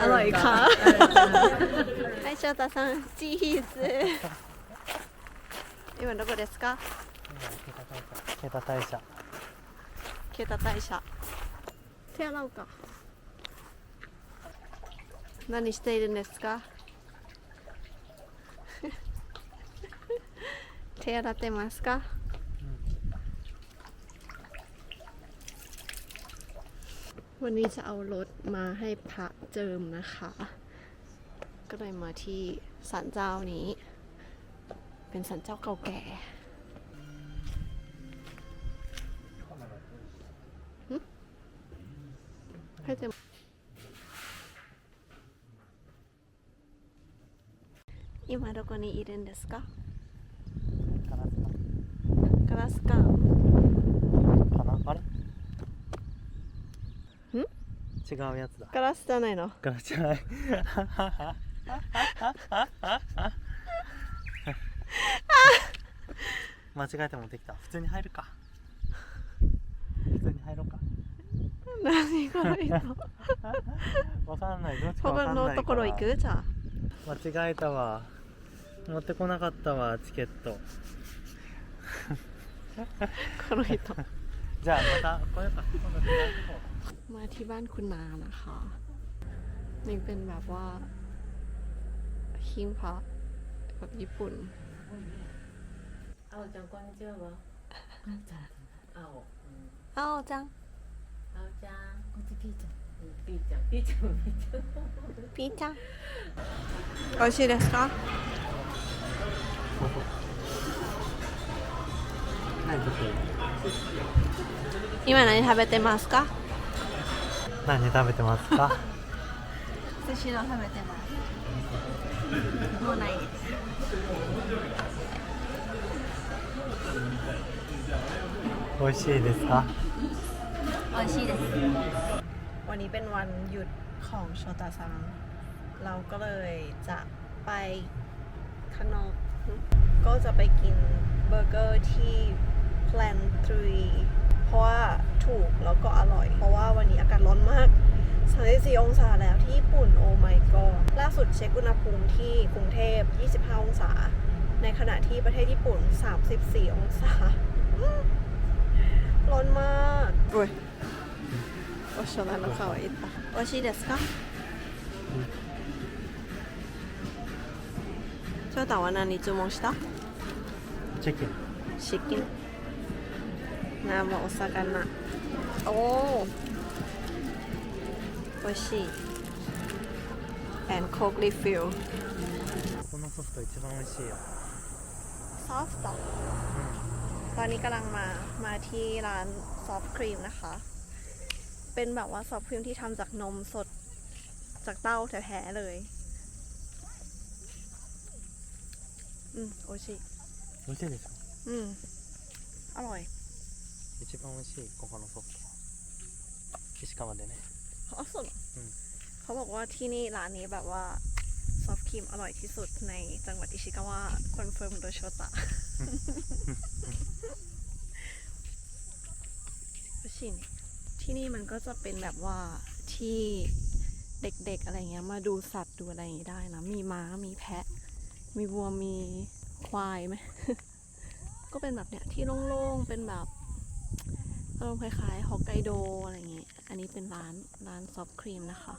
อร่อยค่ะはい翔太さんチーズ今どこですかケタ大社ケタ大社手洗うか何しているんですか手洗ってますかวันนี้จะเอารถมาให้พระ เจิมนะคะ ก็เลยมาที่ศาลเจ้านี้ เป็นศาลเจ้าเก่าแก่หึให้เจิม今どこにいるんですかガラスガラス館かなあれ うやつだ。ガラスじゃないの？ガラスじゃない。間違えて持ってきた。普通に入るか。普通に入ろうか。何この人？わかんない。どっちかわか他んないから。のところ行くじゃあ。間違えたわ。持ってこなかったわチケット。この人。じゃあまた来ようか。今度違うとこ มาที่บ้านคุณนานะคะนี่เป็นแบบว่าหิ้งพระแบบญี่ปุ่น เอาจังก้อนเจ้าบ่ก้อนจังเอาเอาจัง เอาจังก้อนพี่จังพี่จังพี่จังพี่จังおいしいですか今何食べてますか何食べてますか寿司を食べてますもうないです美味しいですか美味しいですวันนี้เป็นวันหยุดของโชตาซัง เราก็เลยจะไปข้างนอก ก็จะไปกินเบอร์เกอร์ที่ Plan 3 เพราะว่าถูกแล้วก็อร่อย เพราะว่าวันนี้ า อากาศร้อนมาก 34 องศาแล้วที่ญี่ปุ่น โอ้ my god ล่าสุดเช็คอุณหภูมิที่กรุงเทพ 25 องศา ในขณะที่ประเทศญี่ปุ่น 34 องศา ร้อนมากโอ้ยโอชนะの顔いった美味しいですか翔太は何注文したチキンチキン生お魚おお 美味しい and coke refill このソフト一番美味しいよ ซอฟต์ตอนนี้กำลังมา มาที่ร้านซอฟต์ครีมนะคะ เป็นแบบว่าซอฟต์ครีมที่ทำจากนมสด จากเต้าแท้ๆเลย อืม โอชิ 美味しいでしょ อืม อร่อย 一番美味しいここのソフト石川でね อ๋อสุดอืม เขาบอกว่าที่นี่ร้านนี้แบบว่าซอฟต์ครีมอร่อยที่สุดในจังหวัดอิชิกาวะคอนเฟิร์มโดยโชตะชินที่นี่มันก็จะเป็นแบบว่าที่เด็กๆอะไรเงี้ย มาดูสัตว์ดูอะไรอย่างงี้ได้นะ มีม้ามีแพะ มีวัวมีควายไหม ก็เป็นแบบเนี้ยที่โล่งๆ เป็นแบบ อารมณ์คล้ายๆฮอกไกโดอะไรอย่างงี้ อันนี้เป็นร้านร้านซอฟต์ครีมนะคะ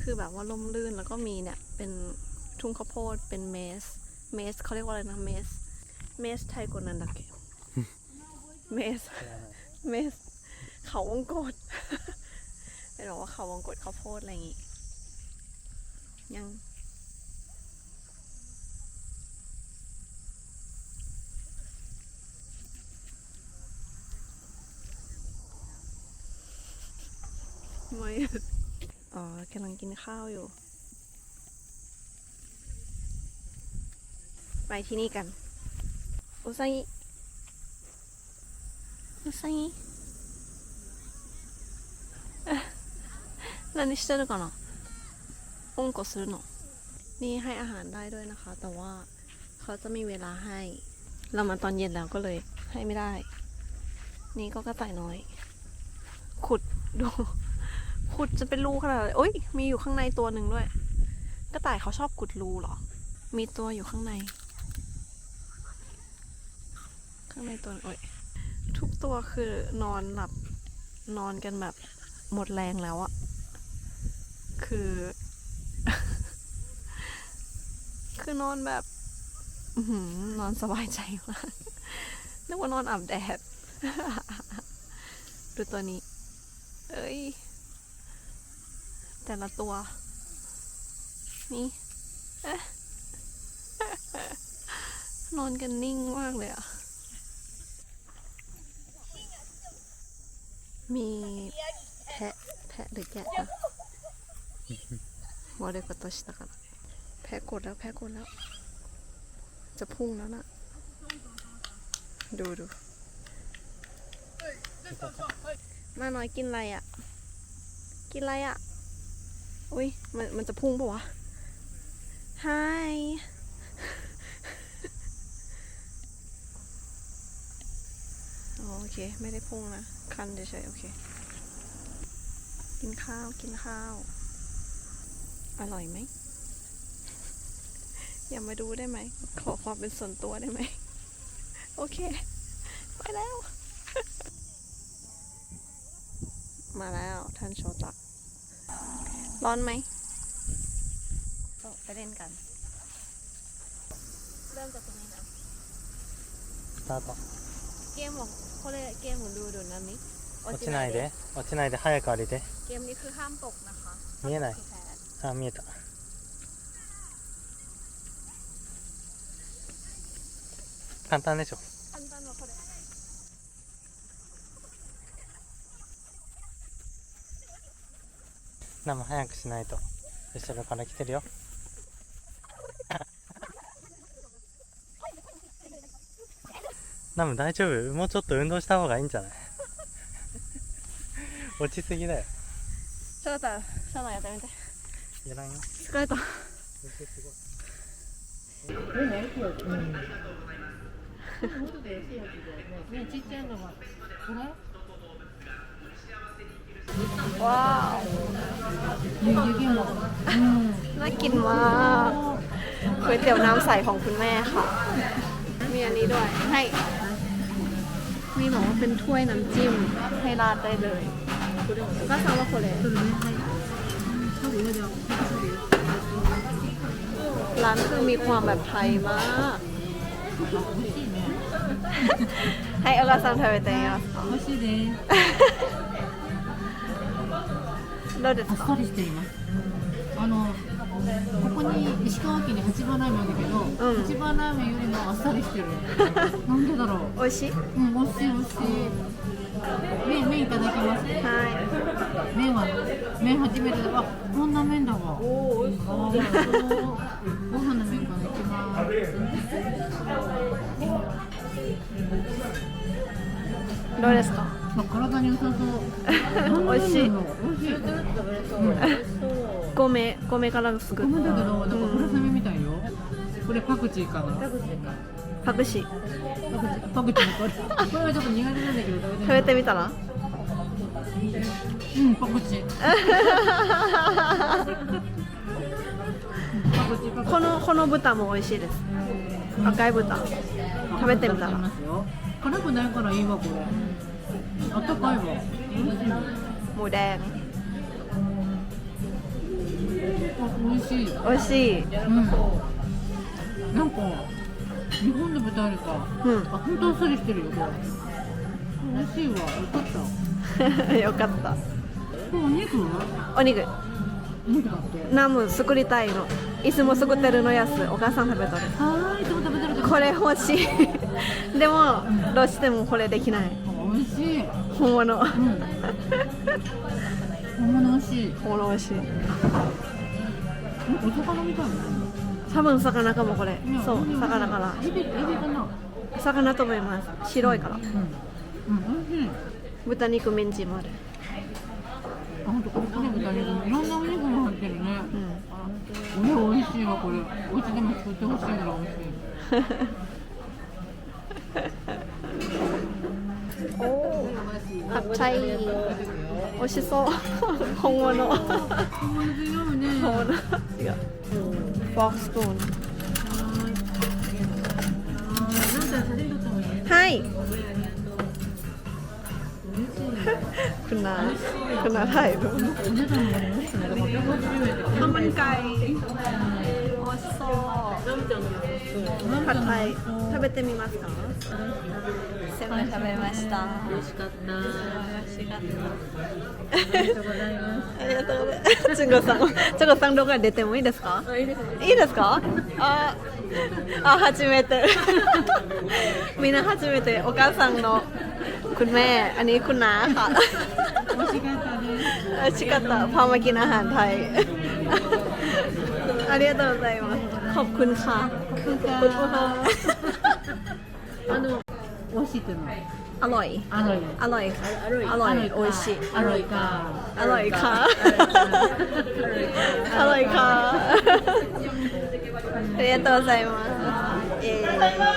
คือแบบว่าล่มลื่นแล้วก็มีเนี่ยเป็นทุ่งข้าวโพดเป็นเมส เมสเขาเรียกว่าอะไรนะเมส เมสไทยกว่านันดักเกะเมส เมส เขาวงกดเป็นบอกว่าเขาวงกดข้าวโพดอะไรอย่างงี้ ยัง ไม่ อ๋อกำลังกินข้าวอยู่ ไปที่นี่กันอุซางิอุซางิเอ๊ะ何してるかなうんこするのนี่ให้อาหารได้ด้วยนะคะ แต่ว่าเขาจะมีเวลาให้ เรามาตอนเย็นแล้วก็เลย ให้ไม่ได้ นี่ก็กระต่ายน้อย ขุดดู ขุดจะเป็นรูขนาดโอ้ยมีอยู่ข้างในตัวหนึ่งด้วย กระต่ายเขาชอบขุดรูเหรอ มีตัวอยู่ข้างใน ข้างในตัวโอ้ยทุกตัวคือนอนหลับนอนกันแบบหมดแรงแล้วอะคือ คือนอนแบบนอนสบายใจมากนึกว่านอนอาบแดด ดูตัวนี้ เอ้ย แต่ละตัว นี่นอนกันนิ่งมากเลยอะ มีแพะแพะหรือแกะนะวอเดกโตชิตะกันแพะกดแล้วแพะกดแล้ว จะพุ่งแล้วนะดูดูมาน้อยกินอะไรอะ่ะ กินอะไรอะ่ะ อุ้ยมันมันจะพุ่งปะวะไฮอ๋อโอเค ไม่ได้พุ่งนะ คันเฉยๆโอเค กินข้าวกินข้าว อร่อยไหม อย่ามาดูได้ไหม ขอความเป็นส่วนตัวได้ไหม โอเค ไปแล้ว มาแล้วท่านโชตัก ร้อนไหมไปเล่นกัน เริ่มจากตรงนี้นะ スタート เกมของこれเกมของดูดูนะมิ 落ちないで落ちないで早く歩いて เกมนี้คือห้ามตกนะคะ 見えない คือแพ้ あ見えた簡単でしょ ナム早くしないと。後ろから来てるよ。ナム大丈夫？もうちょっと運動した方がいいんじゃない？落ちすぎだよ。ちょっとサナやってみて。いらんよ。疲れた。すごいこれ何これうん。ちっちゃいのがこれ ว้าว ゆ湯気もうん น่ากินมากก๋วยเตี๋ยวน้ำใสของคุณแม่ค่ะ มีอันนี้ด้วย ให้ มีบอกว่าเป็นถ้วยน้ำจิ้ม ให้ราดได้เลยก็สั่งว่าโคเล それねはい多分上では ร้านคือมีความแบบไทยมาก 美味しいね ให้お母さん食べてみますか美味しいです どうですかあっさりしています。あのここに石川県に八番ラーメンあるんだけど、うん。八番ラーメンよりもあっさりしてる。なんでだろう。美味しい？うん、美味しい美味しい。麺麺いただきます。は麺は麺初めてだあこんな麺だわ。おお美味しそう。ご飯の麺からいきます。いどうですか？まあ体に良さそう美味しい美味米米から作っ米だけどたなんか春雨みたいよ。これパクチーかな？パクチー。パクチー。パクチーのこれ。これはちょっと苦手なんだけど食べてみ食べてみたら？うん パクチー。このこの豚も美味しいです。赤い豚。食べてみたら。辛くないからいいわこれあったかいわหมูแดง あ美味しい美味しいうんなんか日本で豚よりかうんあ本当あっさりしてるよこれ美味しいわよかったよかったこれお肉はお肉お肉だってナム作りたいのいつも作ってるのやつお母さん食べとるはーいでも食べてる食べてるこれ欲しいでもどうしてもこれできない 美味しい。本物。うん本物美味しい。本物美味しい。お魚みたいな。多分魚かもこれ。ねそう魚かなエビエビかな。魚と思います。白いから。うん。うん美味しい。豚肉メンチもある。あ本当これね豚肉いろんなお肉も入ってるね。うん。これ美味しいわこれ。お家でも作ってほしいぐらい美味しい おผัดไทย โอชิโซะ本物本物で読むね本物違うフォークスプーンなんか写真撮ってもいいはいคุณนาคุณนาถ่ายรูป お値段もありますね650円で ข้าวมันไก่โอชิโซะผัดไทย食べてみますか セブ食べました。美味しかった。美味しかった。ありがとうございます。ありがとうございます。チョコさん、チョコさん動画出てもいいですか？いいです、か？あ、あ初めて。みんな初めてお母さんのくんめแม่美味しかった。パンマきなはんタい。ありがとうございます。ขอบคุณค่。あの 美味しいっていうのはอร่อย あのอร่อยอร่อยโออิชิ あろいかอร่อยค่ะ อร่อยค่ะありがとうございます。えー